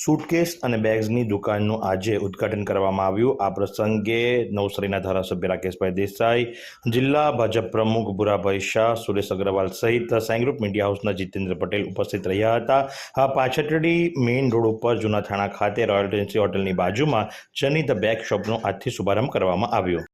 Suitcase અને બેગ્સની દુકાનનું આજે ઉદ્ઘાટન કરવામાં આવ્યું. આ પ્રસંગે નવસારીના ધારાસભ્ય રાકેશભાઈ દેસાઈ, જિલ્લા ભાજપ પ્રમુખ ભુરાભાઈ શાહ, સુરેશ અગ્રવાલ સહિત સાંઈગ્રુપ મીડિયા હાઉસના જીતેન્દ્ર પટેલ ઉપસ્થિત રહ્યા હતા. આ પાછટડી મેઇન રોડ ઉપર જૂના થાણા ખાતે રોયલ રેન્સી હોટલની બાજુમાં જની ધ બેગ શોપનો આજથી શુભારંભ કરવામાં આવ્યો.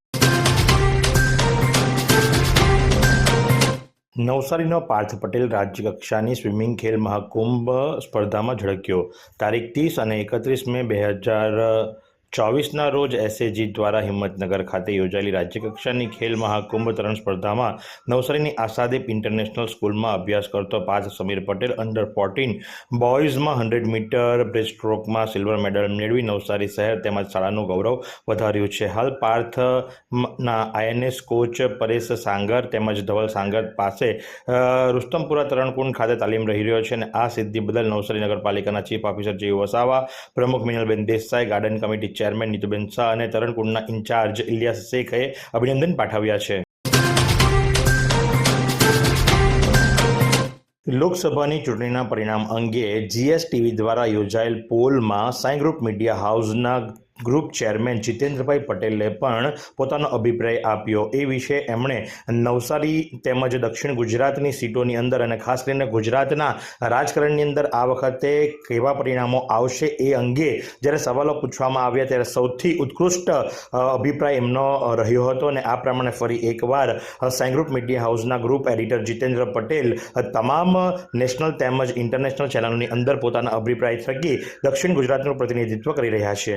નવસારીનો પાર્થ પટેલ રાજ્ય કક્ષાની સ્વિમિંગ ખેલ મહાકુંભ સ્પર્ધામાં ઝળક્યો. તારીખ ત્રીસ અને એકત્રીસ મે બે હજાર ચોવીસના રોજ એસએજી દ્વારા હિંમતનગર ખાતે યોજાયેલી રાજ્યકક્ષાની ખેલ મહાકુંભ તરણ સ્પર્ધામાં નવસારીની આશાદીપ ઇન્ટરનેશનલ સ્કૂલમાં અભ્યાસ કરતો પાર્થ સમીર પટેલ અંડર ફોર્ટીન બોયઝમાં હંડ્રેડ મીટર બ્રેસ્ટ સ્ટ્રોકમાં સિલ્વર મેડલ મેળવી નવસારી શહેર તેમજ શાળાનું ગૌરવ વધાર્યું છે. હાલ પાર્થના આઈએનએસ કોચ પરેશ સાંગર તેમજ ધવલ સાંગર પાસે રુસ્તમપુરા તરણકુંડ ખાતે તાલીમ રહી રહ્યો છે અને આ સિદ્ધિ બદલ નવસારી નગરપાલિકાના ચીફ ઓફિસર જે વસાવા પ્રમુખ Minalben Desai garden committee chairman Nituben Shah અને તરણકુંડના ઇન્ચાર્જ ઇલિયાસ શેખે અભિનંદન પાઠવ્યા છે. લોકસભાની ચૂંટણીના પરિણામ અંગે જીએસટીવી દ્વારા યોજાયેલ પોલમાં સાંઈ ગ્રુપ મીડિયા હાઉસના ગ્રુપ ચેરમેન જીતેન્દ્રભાઈ પટેલે પણ પોતાનો અભિપ્રાય આપ્યો. એ વિશે એમણે નવસારી તેમજ દક્ષિણ ગુજરાતની સીટોની અંદર અને ખાસ કરીને ગુજરાતના રાજકારણની અંદર આ વખતે કેવા પરિણામો આવશે એ અંગે જ્યારે સવાલો પૂછવામાં આવ્યા ત્યારે સૌથી ઉત્કૃષ્ટ અભિપ્રાય એમનો રહ્યો હતો અને આ પ્રમાણે ફરી એકવાર સાઈ મીડિયા હાઉસના ગ્રુપ એડિટર જીતેન્દ્ર પટેલ તમામ નેશનલ તેમજ ઇન્ટરનેશનલ ચેનલોની અંદર પોતાના અભિપ્રાય થકી દક્ષિણ ગુજરાતનું પ્રતિનિધિત્વ કરી રહ્યા છે.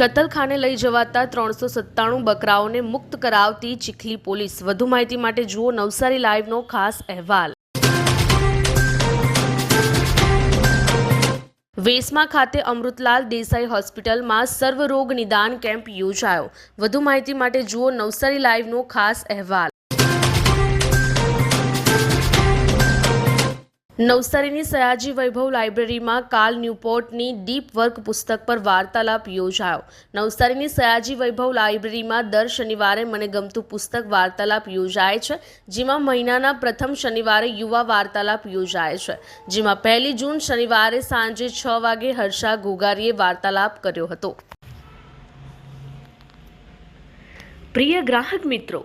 કતલખાને લઈ જવાતા ત્રણસો સત્તાણું બકરાઓને મુક્ત કરાવતી ચીખલી પોલીસ. વધુ માહિતી માટે જુઓ નવસારી લાઈવનો ખાસ અહેવાલ. વેસમા ખાતે અમૃતલાલ દેસાઈ હોસ્પિટલમાં સર્વરોગ નિદાન કેમ્પ યોજાયો. વધુ માહિતી માટે જુઓ નવસારી લાઈવનો ખાસ અહેવાલ. નવસારીની સયાજી વૈભવ લાઇબ્રેરીમાં કાલ ન્યૂપોર્ટની ડીપ વર્ક પુસ્તક પર વાર્તાલાપ યોજાયો. નવસારીની સયાજી વૈભવ લાઇબ્રેરીમાં દર શનિવારે મને ગમતું પુસ્તક વાર્તાલાપ યોજાય છે, જેમાં મહિનાના પ્રથમ શનિવારે યુવા વાર્તાલાપ યોજાય છે. જેમાં પહેલી જૂન શનિવારે સાંજે છ વાગે હર્ષા ગોગારીએ વાર્તાલાપ કર્યો હતો. પ્રિય ગ્રાહક મિત્રો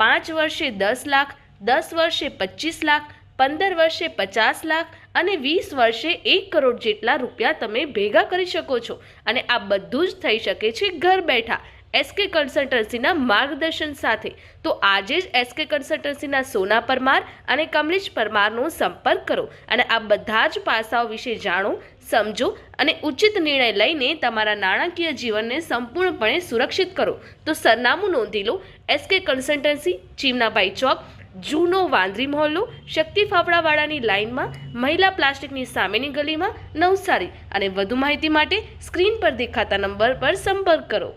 પાંચ વર્ષે દસ લાખ, દસ વર્ષે પચીસ લાખ, પંદર વર્ષે પચાસ લાખ અને વીસ વર્ષે એક કરોડ જેટલા રૂપિયા તમે ભેગા કરી શકો છો. અને આ બધું જ થઈ શકે છે ઘર બેઠા એસકે કન્સલ્ટન્સીના માર્ગદર્શન સાથે. તો આજે જ એસકે કન્સલ્ટન્સીના સોના પરમાર અને કમલેશ પરમારનો સંપર્ક કરો અને આ બધા જ પાસાઓ વિશે જાણો, સમજો અને ઉચિત નિર્ણય લઈને તમારા નાણાકીય જીવનને સંપૂર્ણપણે સુરક્ષિત કરો. તો સરનામું નોંધી લો એસકે કન્સલ્ટન્સી ચીમનાભાઈ ચોક, જૂનો વાંદરી મહોલ્લો, શક્તિ ફાફડાવાળાની લાઇનમાં, મહિલા પ્લાસ્ટિકની સામેની ગલીમાં નવસારી અને વધુ માહિતી માટે સ્ક્રીન પર દેખાતા નંબર પર સંપર્ક કરો.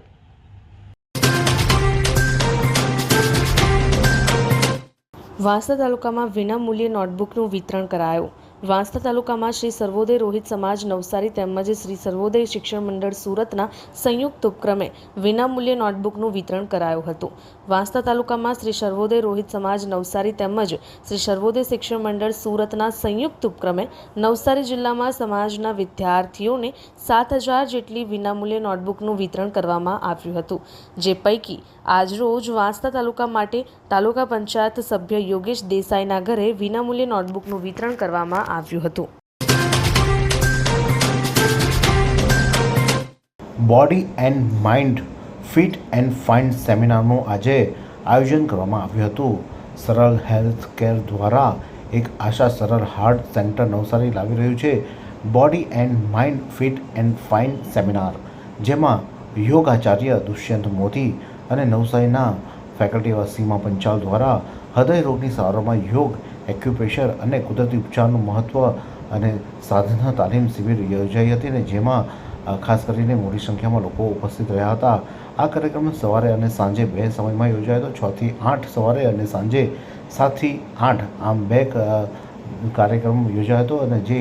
વાંસદા તાલુકામાં વિનામૂલ્યે નોટબુકનું વિતરણ કરાયું. વાંસદા તાલુકામાં શ્રી સર્વોદય રોહિત સમાજ નવસારી તેમજ શ્રી સર્વોદય શિક્ષણ મંડળ સુરતના સંયુક્ત ઉપક્રમે વિનામૂલ્યે નોટબુકનું વિતરણ કરાયું હતું. વાંસદા તાલુકામાં શ્રી સર્વોદય રોહિત સમાજ નવસારી તેમજ શ્રી સર્વોદય શિક્ષણ મંડળ સુરતના સંયુક્ત ઉપક્રમે નવસારી જિલ્લામાં સમાજના વિદ્યાર્થીઓને સાત હજાર જેટલી વિનામૂલ્યે નોટબુકનું વિતરણ કરવામાં આવ્યું હતું. જે પૈકી આજરોજ વાંસદા તાલુકા માટે તાલુકા પંચાયત સભ્ય યોગેશ દેસાઈના ઘરે વિનામૂલ્યે નોટબુકનું વિતરણ કરવામાં આવ્યું હતું. Body and mind fit and fine સેમિનારનું આજે આયોજન કરવામાં આવ્યું હતું. સરળ હેલ્થ કેર દ્વારા એક આશા સરળ હાર્ટ સેન્ટર નવસારી લાવી રહ્યું છે. Body and mind fit and fine seminar જેમાં યોગ આચાર્ય દુષ્યંત મોદી અને નવસારીના ફેકલ્ટી એવા સીમા પંચાલ દ્વારા હૃદય રોગની સારવારમાં યોગ એક્યુપ્રેશર અને કુદરતી ઉપચારનું મહત્ત્વ અને સાધના તાલીમ શિબિર યોજાઈ હતી અને જેમાં ખાસ કરીને મોટી સંખ્યામાં લોકો ઉપસ્થિત રહ્યા હતા. આ કાર્યક્રમ સવારે અને સાંજે બે સમયમાં યોજાયો હતો. છથી આઠ સવારે અને સાંજે સાતથી આઠ આમ બે કાર્યક્રમ યોજાયો હતો અને જે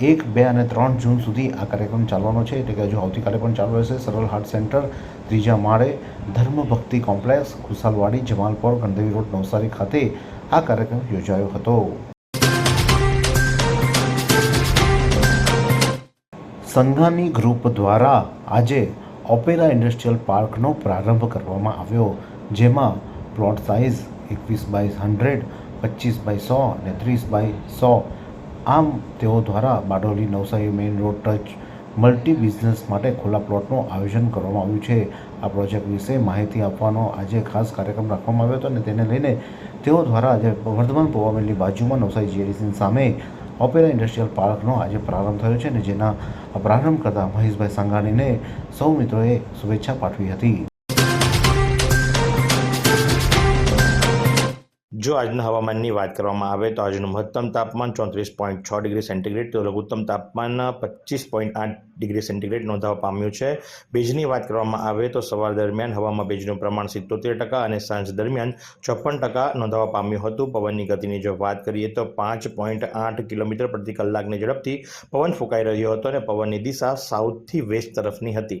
એક, બે અને ત્રણ જૂન સુધી આ કાર્યક્રમ ચાલવાનો છે. એટલે કે હજુ આવતીકાલે પણ ચાલુ રહેશે. સરળ હાર્ટ સેન્ટર, ત્રીજા માળે ધર્મ ભક્તિ કોમ્પ્લેક્સ, ખુશાલવાડી, જમાલપોર, ગણદેવી રોડ, નવસારી ખાતે આ કાર્યક્રમ યોજાયો હતો. સંઘાની ગ્રુપ દ્વારા આજે ઓપેરા ઇન્ડસ્ટ્રીયલ પાર્કનો પ્રારંભ કરવામાં આવ્યો, જેમાં પ્લોટ સાઇઝ એકવીસ બાય હંડ્રેડ, પચીસ બાય સો અને ત્રીસ બાય સો. આમ તેઓ દ્વારા Bardoli Navsari main road touch multi business માટે ખુલ્લા પ્લોટનું આયોજન કરવામાં આવ્યું છે. આ પ્રોજેક્ટ વિશે માહિતી આપવાનો આજે ખાસ કાર્યક્રમ રાખવામાં આવ્યો હતો અને તેને લઈને તેઓ દ્વારા આજે વર્ધમાન પોવા મિલની બાજુમાં નવસારી જીઆઈડીસી સામે ઓપેરા ઇન્ડસ્ટ્રીયલ પાર્કનો આજે પ્રારંભ થયો છે અને જેના પ્રારંભ કરતા મહેશભાઈ સંઘાણીને સૌ મિત્રોએ શુભેચ્છા પાઠવી હતી. જો આજના હવામાનની વાત કરવામાં આવે તો આજનું મહત્તમ તાપમાન ચોત્રીસ પોઈન્ટ છ ડિગ્રી સેન્ટીગ્રેડ, તો લઘુત્તમ તાપમાન પચીસ પોઈન્ટ આઠ ડિગ્રી સેન્ટીગ્રેડ નોંધાવા પામ્યું છે. ભેજની વાત કરવામાં આવે તો સવાર દરમિયાન હવામાં ભેજનું પ્રમાણ સિત્તોતેર ટકા અને સાંજ દરમિયાન ચોપન ટકા નોંધાવા પામ્યું હતું. પવનની ગતિની જો વાત કરીએ તો પાંચ પોઈન્ટ આઠ કિલોમીટર પ્રતિ કલાકની ઝડપથી પવન ફૂંકાઈ રહ્યો હતો અને પવનની દિશા સાઉથથી વેસ્ટ તરફની હતી.